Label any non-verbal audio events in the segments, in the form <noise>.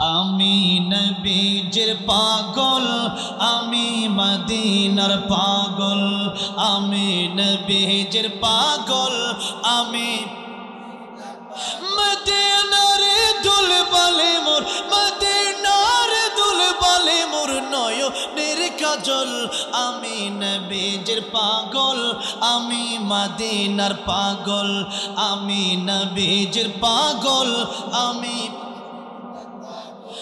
আমি নবীজের পাগল, আমি মদিনার পাগল, আমি নবীজের পাগল, আমি মদিনার দুল বলে মোর, মদিনার দুল বলে মোর নয়নের কাজল। আমি নবীজের পাগল, আমি মদিনার পাগল, আমি নবীজের পাগল, আমি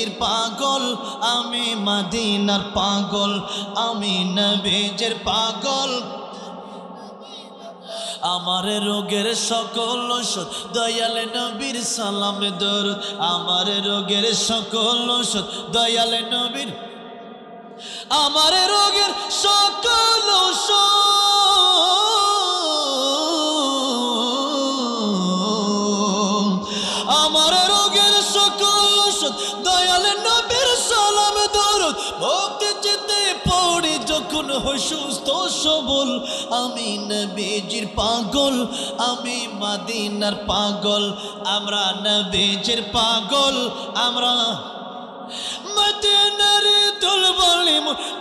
নবীজির পাগল, আমি মাদিনার পাগল, আমি নবীজির পাগল। আমার রোগের সকল ওষুধ দয়াল নবীর সালাম দর আমার রোগের সকল ওষুধ দয়াল নবীর। আমার রোগের সকল আমার রোগের সকল সুস্থ সবল, আমি নবীজির পাগল, আমি মাদিনার পাগল, আমরা নবীজির পাগল, আমরা মদিনার দুল বলে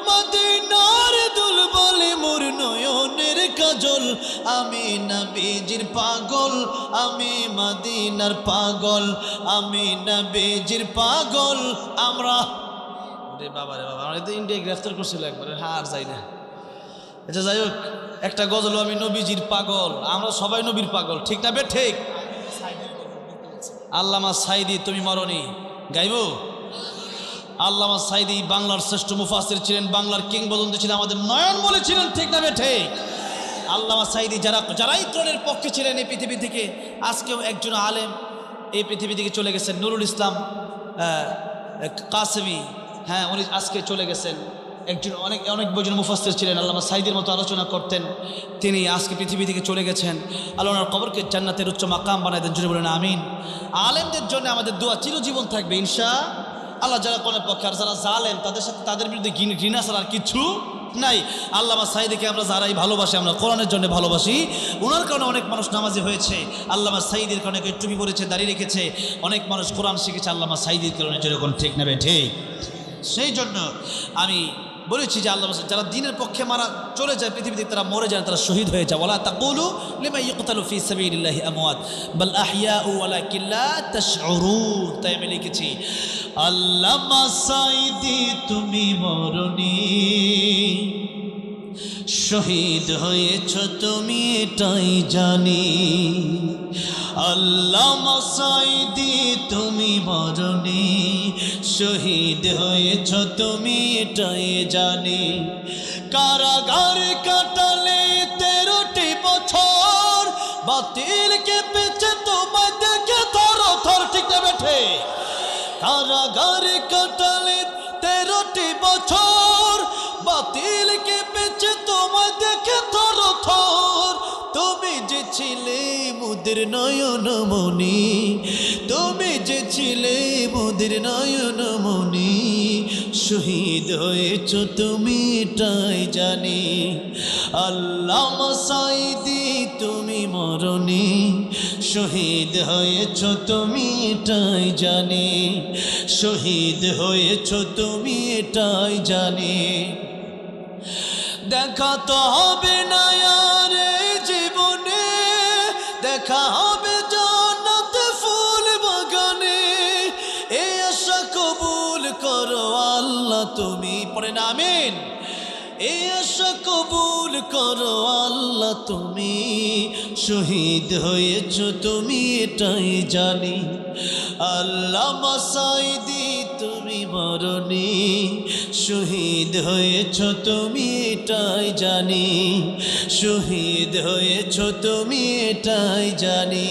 মদিনার দুল বলে মোর নয়নের কাজল, আমি নবীজির পাগল, আমি মদিনার পাগল, আমি নবীজির পাগল, আমরা রে বাবা রে বাবা আমরা তো ইন্ডিয়া গ্রেফতার করছিল একবার হার যাই না। আচ্ছা যাই হোক, একটা গজল, আমি নবীজির পাগল, আমরা সবাই নবীর পাগল, ঠিক না বে, ঠিক? আল্লামা সাইদি, তুমি মরনি, গাইবো? আল্লামা সাইদি বাংলার শ্রেষ্ঠ মুফাসির ছিলেন, বাংলার কিংবদন্তি ছিলেন, আমাদের নয়ন বলে ছিলেন, ঠিক না বেঠে আল্লামা সাইদি যারা, যারাই ত্রণের পক্ষে ছিলেন এই পৃথিবী থেকে, আজকেও একজন আলেম এই পৃথিবী থেকে চলে গেছেন, নুরুল ইসলাম কাসেমি হ্যাঁ উনি আজকে চলে গেছেন। একজন অনেক অনেক বজন মুফাসির ছিলেন, আল্লামা সাইদের মতো আলোচনা করতেন। তিনি আজকে পৃথিবী থেকে চলে গেছেন। আল্লাহ ওনার কবরকে জান্নাতের উচ্চ মাকাম বানাই দেন জুড়ে বলেন, আমিন। আলেমদের জন্য আমাদের দোয়া চিরজীবন থাকবে, ইনশা আল্লাহ যারা কোনের পক্ষে, আর যারা জালেন তাদের সাথে তাদের বিরুদ্ধে ঘৃণ- ঘৃণা ছাড়া আর কিছু নাই। আল্লামা সাইদিকে আমরা যারাই ভালোবাসি, আমরা কোরআনের জন্য ভালোবাসি। ওনার কারণে অনেক মানুষ নামাজি হয়েছে। আল্লামা সাইদের কারণে কেউ টুপি পড়েছে দাঁড়িয়ে রেখেছে। অনেক মানুষ কোরআন শিখেছে, আল্লামা সাইদির কারণে যেরকম ঠিক নেবে ঠিক? সেই জন্য আমি বলেছি যে আল্লাহ যারা দিনের পক্ষে মারা চলে যায় পৃথিবীতে, তারা মরে যায়, তারা শহীদ হয়ে যায়। ওলা তাকুলু লিমা ইকতালু ফি সাবিলিল্লাহি আমওয়াত, বাল আহইয়াউ ওয়ালাকিন লা তাশউরুন। তাই আমি লিখেছি আল্লামা সাইদি তুমি মরনি। শহীদ হয়েছ তুমি এটাই জানি। আল্লাহ মসাইদি তুমি মরণি শহীদ হয়েছ তুমি এটাই জানি। কারাগারে কাটালে তেরোটি বছর। বাতিল কে পেছে তোমায় দেখে থর থর ঠিক বেঠে? কারাগারে কাটালে তেরোটি বছর। বাতিল কে পেছে দেখে থর থর। তুমি যে ছিলে মুদের নয়ন মনি তুমি যে ছিলে মুদের নয়ন মনি শহীদ হয়েছ তুমি এটাই জানি। আল্লাহ মসাইদি, তুমি মরণি, শহীদ হয়েছ তুমি এটাই জানি। শহীদ হয়েছ তুমি এটাই জানি। দেখা তো হবে না এই জীবনে, দেখা হবে জান্নাতে ফুল বাগানে। এই আশা কবুল করো আল্লাহ তুমি, পড়ে না, আমিন। এই আশা কবুল করো আল্লাহ তুমি, শহীদ হয়েছ তুমি, এটাই জানি। আল্লাহ মাসাইদি তুমি মরণি, শহীদ হয়েছ তুমি এটাই জানি, শহীদ হয়েছ তুমি এটাই জানি।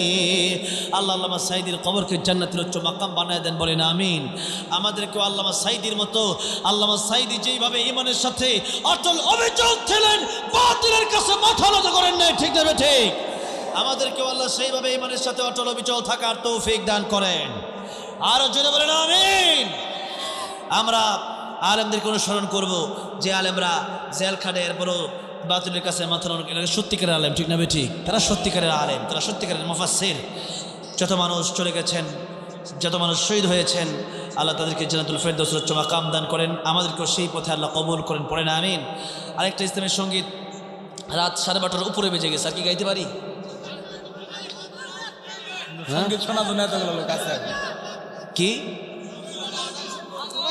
আল্লাহ আল্লামা সাইদির কবরকে জান্নাতের উচ্চ মাকাম বানায় দেন, বলেন আমিন। আমাদেরকেও আল্লামা সাইদির মতো, আল্লামা সাইদি যেইভাবে ইমানের সাথে অটল অবিচল ছিলেন, বাতিলের কাছে মাথা নত করেন নাই, ঠিক না ঠিক? আমাদেরকেও আল্লাহ সেইভাবে ইমানের সাথে অটল অবিচল থাকার তৌফিক দান করেন। আরও জোরে বলেন, আমিন। আমরা আলেমদেরকে অনুসরণ করব যে আলেমরা জেলখানের বড় বাতিলের কাছে মাথা সত্যিকারের আলেম, ঠিক না ঠিক তারা সত্যিকারের আলেম, তারা সত্যিকারের মুফাসসির। যত মানুষ চলে গেছেন, যত মানুষ শহীদ হয়েছেন, আল্লাহ তাদেরকে জানাতুল ফেরদৌস উচ্চ মাকাম দান করেন। আমাদেরকেও সেই পথে আল্লাহ কবুল করেন। পড়েন আমিন। আরেকটা ইসলামের সংগীত রাত সাড়ে বারোটার উপরে বেজে গেছে। আর কি গাইতে পারি? সংগীত এতগুলো লোক আছে। কি?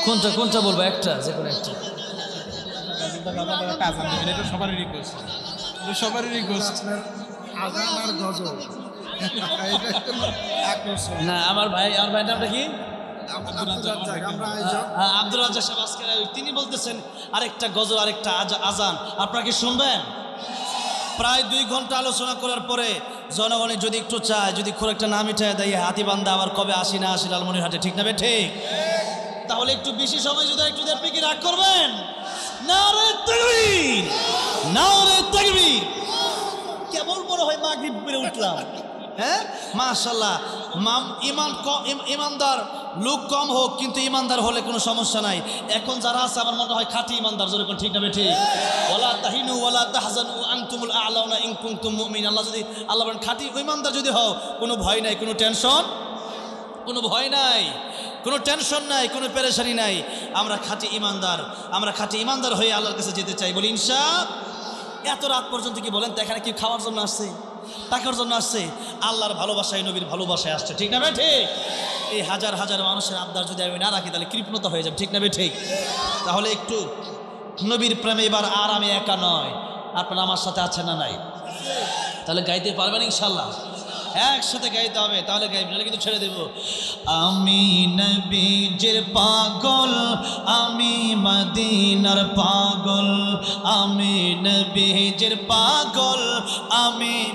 কোনটা কোনটা বলব? একটা, যে কোনো একটা। সবারই রিকোয়েস্ট সবারই রিকোয়েস্ট না, আমার ভাই, আমার কি? তিনি বলতেছেন, আরেকটা গজল, আরেকটা আজ- আজান। আপনারা কি শুনবেন? প্রায় দুই ঘণ্টা আলোচনা করার পরে জনগণে যদি একটু চায়, যদি খুব একটা না মিঠায় দেয় হাতি বান্ধা আবার কবে আসি না আসি লালমনির হাটে ঠিক না ঠিক। তাহলে একটু বেশি সময় যদি একটু আপনি কি রাগ করবেন? না রে না রে কেমন বড় হয় মাগরিব বেড়ে উঠলাম। হ্যাঁ? মাশাল্লাহ মাম ইমান ইমানদার লোক কম হোক, কিন্তু ইমানদার হলে কোনো সমস্যা নাই। এখন যারা আছে, আমার মনে হয় খাঁটি ইমানদার যেরকম ঠিক না ঠিক ওয়ালা তাহিনু ওয়ালা তাহজানু, আনতুমুল আ'লাউনা ইন কুনতুম মুমিন আল্লাহ যদি, আল্লাহ বলেন, খাঁটি ইমানদার যদি হও, কোনো ভয় নাই, কোনো টেনশন? কোনো ভয় নাই, কোনো টেনশন নাই, কোনো পেরেশানি নাই। আমরা খাঁটি ইমানদার, আমরা খাঁটি ইমানদার হয়ে আল্লাহর কাছে যেতে চাই। বলি, ইনশা, এত রাত পর্যন্ত কি বলেন? তো এখানে কি খাওয়ার জন্য আসছে? টাকার জন্য আসছে। আল্লাহর ভালোবাসায়, নবীর ভালোবাসায় আসছে। ঠিক না ঠিক। এই হাজার হাজার মানুষের আবদার যদি আমি না রাখি, তাহলে কৃপণতা হয়ে যাবে। ঠিক না ঠিক। তাহলে একটু নবীর প্রেমে এবার আর আমি একা নয়। আপনারা আমার সাথে আছেন না নাই? তাহলে গাইতে পারবেন ইনশাল্লাহ একসাথে গাইতে হবে, তাহলে গাইব নাহলে কিন্তু ছেড়ে দেব। আমি নবীজের পাগল, আমি মদিনার পাগল, আমি নবীজের পাগল, আমি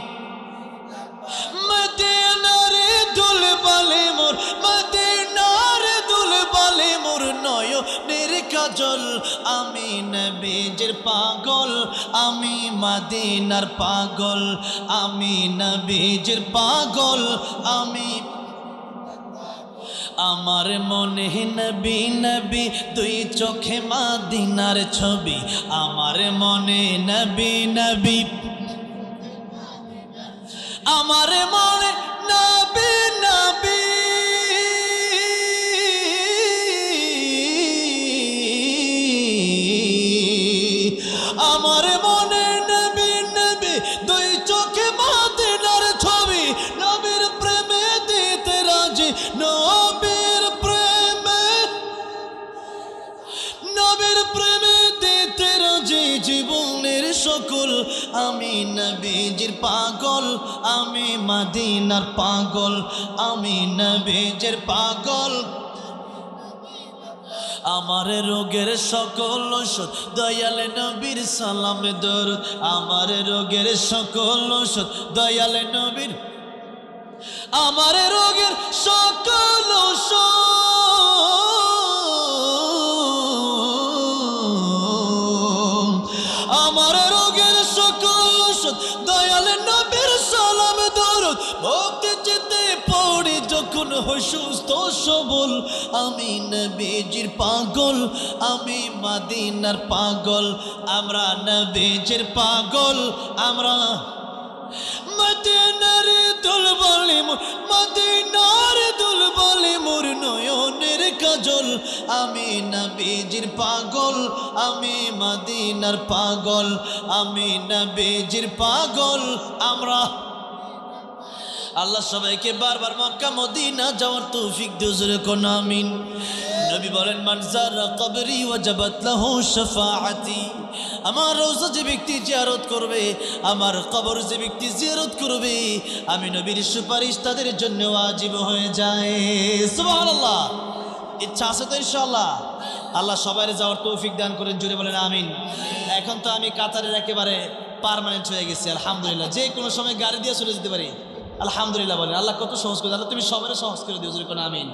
নয়নের কাজল আমি নবীজের পাগল, আমি মদিনার পাগল, আমি নবীজের পাগল, আমি আমার মনে নবী নবী তুই চোখে মাদিনার ছবি। আমার মনে নবী নবী আমার মনে নবী সকল আমি নবীজির পাগল, আমি মাদিনার পাগল, আমি নবীজির পাগল। আমার রোগের সকল ওষুধ দয়াল নবীর সালাম দরুদ। আমার রোগের সকল ওষুধ দয়াল নবীর। আমার রোগের সকল ওষুধ ওষুধ দয়াল নবীর সালাম দরদ। ভক্তি যেতে পড়ে যখন হই সুস্থ সবল। আমি নবীজির পাগল, আমি মাদিনার পাগল। আমরা নবীজির পাগল, আমরা মদিনার দুল বলে মদিনার আমি নবীজির পাগল, আমি মদিনার পাগল, আমি নবীজির পাগল। আমরা আল্লাহ সবাইকে বারবার মক্কা, মদিনা যাওয়ার তৌফিক জোরে কোন আমিন। নবী বলেন, মান যারা কবরি ওয়াজাবাত লাহু শাফাআতি। আমার রওজা যে ব্যক্তি জিয়ারত করবে, আমার কবর যে ব্যক্তি জিয়ারত করবে, আমি নবীর সুপারিশ তাদের জন্য ওয়াজিব হয়ে যায়। সুবহানাল্লাহ। ইচ্ছা আছে তো ইনশাল্লাহ আল্লাহ সবাই যাওয়ার তৌফিক দান করেন জুড়ে বলেন আমিন। এখন তো আমি কাতারের একেবারে পারমানেন্ট হয়ে গেছি, আলহামদুলিল্লাহ। যে কোনো সময় গাড়ি দিয়ে চলে যেতে পারি। আলহামদুলিল্লাহ বলেন। আল্লাহ কত সহজ করে আল্লাহ তুমি সবারই সহজ করে দিও কোনো আমিন।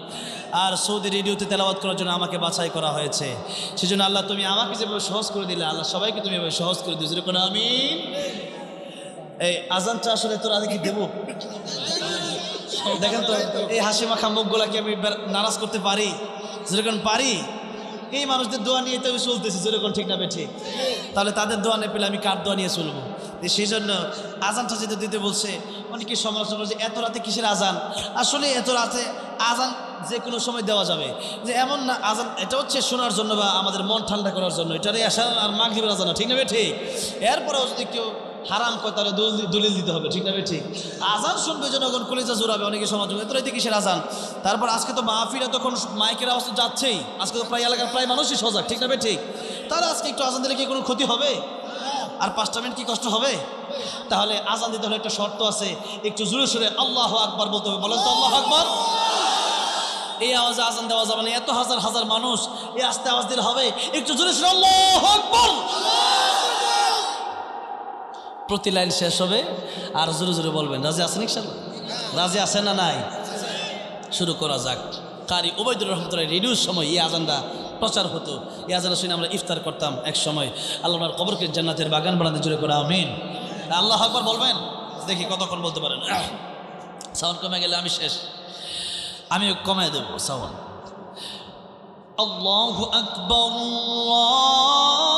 আর সৌদি রেডিওতে তেলাওয়াত করার জন্য আমাকে বাছাই করা হয়েছে। সেজন্য আল্লাহ তুমি আমাকে যেভাবে সহজ করে দিলে, আল্লাহ সবাইকে তুমি এভাবে সহজ করে দিও কোনো আমিন। এই আজানটা আসলে তোর আগে দেবো? দেখেন তো, এই হাসি মাখা মুখগুলা কি আমি নারাজ করতে পারি। যেরকম পারি? এই মানুষদের দোয়া নিয়ে তো আমি চলতেছি যেরকম ঠিক না ঠিক তাহলে তাদের দোয়া নিয়ে পেলে আমি কার দোয়া নিয়ে চলবো? সেই জন্য আজানটা যেতে দিতে বলছে, অনেকে সমালোচনা করছে, এত রাতে কিসের আজান? আসলে এত রাতে আজান যে কোনো সময় দেওয়া যাবে। যে এমন না, আজান এটা হচ্ছে শোনার জন্য বা আমাদের মন ঠান্ডা করার জন্য, এটারই আসার আর মাগরিবের আজান ঠিক না ঠিক এরপরেও যদি কেউ হারাম কয়, তাহলে দলিল দিতে হবে, ঠিক না ঠিক। আজান শুনবে জনগণ, কলেজা জোরাবে, অনেকে সমাজ এত রাইতে কিসের আজান। তারপর আজকে তো মাহফিরা তখন মাইকের তো যাচ্ছেই। আজকে তো প্রায় এলাকার প্রায় মানুষই সজাগ, ঠিক না ঠিক। তাহলে আজকে একটু আজান দিলে কি কোনো ক্ষতি হবে? আর পাঁচটা মিনিট কি কষ্ট হবে? তাহলে আজান দিতে হলে একটা শর্ত আছে, একটু জোরে সোরে আল্লাহ আকবার বলতে হবে। বলেন তো আল্লাহ আকবার। এই আওয়াজে আজান দেওয়া যাবে না। এত হাজার হাজার মানুষ এই আস্তে আওয়াজ দিলে হবে। একটু জোরে সোরে আল্লাহ আকবার। প্রতি লাইন শেষ হবে। আর জোরে জোরে বলবেন, রাজি আছেন ইনশাল্লাহ? রাজি আছে না নাই? শুরু করা যাক। কারি ওবায়দুর রহমতুল্লাহ রেডিওর সময়, এই আজানটা প্রচার হতো। এই আজানা শুনে আমরা ইফতার করতাম এক সময়। আল্লাহর কবরকে জান্নাতের বাগান বানাতে জুড়ে করে, আমিন। আল্লাহ আকবার বলবেন? দেখি কতক্ষণ বলতে পারেন। <coughs> সাউন্ড কমে গেলে আমি শেষ। আমি কমায় দেবো সাউন্ড। আল্লাহ আকবর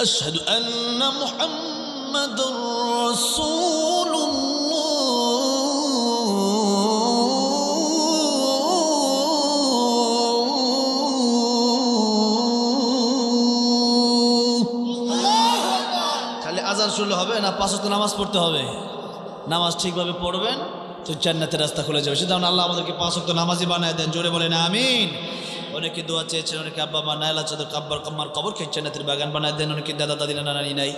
أشهد أن محمد رسول الله খালি আজান শুনলে হবে না পাঁচ ওয়াক্ত নামাজ পড়তে হবে নামাজ ঠিকভাবে পড়বেন তো জান্নাতের রাস্তা খুলে যাবে সেটা আল্লাহ আমাদেরকে পাঁচ ওয়াক্ত নামাজি বানায় দেন জোরে বলেন আমিন অনেকে দোয়া চেয়েছেন, অনেকে আব্বা মা নায়লা চাদর কাব্বার কাম্মার কবর খেয়ে জান্নাতের বাগান বানায় দেন, অনেকে দাদা দাদি নানা নানি নাই।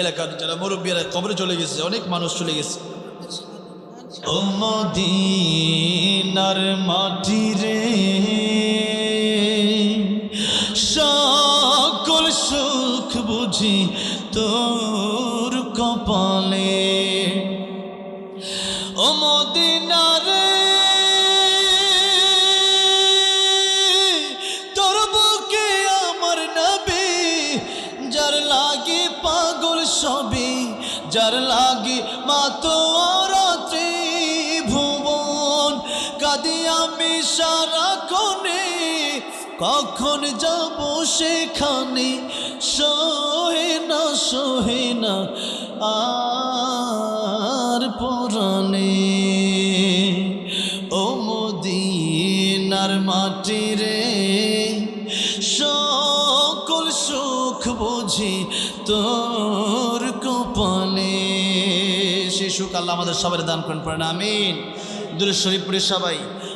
এলাকার যারা মুরব্বীরা কবরে চলে গেছে, অনেক মানুষ চলে গেছে। মদিনার মাটি রে, সকল সুখ বুঝি তোর যাব সেখানে। সহে না সহে না, আর পরাণে। ও মদিনার মাটি রে, সকল সুখ বুঝি তোর কপালে। সে সুখ আমাদের সবাই দান করেন পড়েন আমিন। দূরে শরীফপুরের সবাই।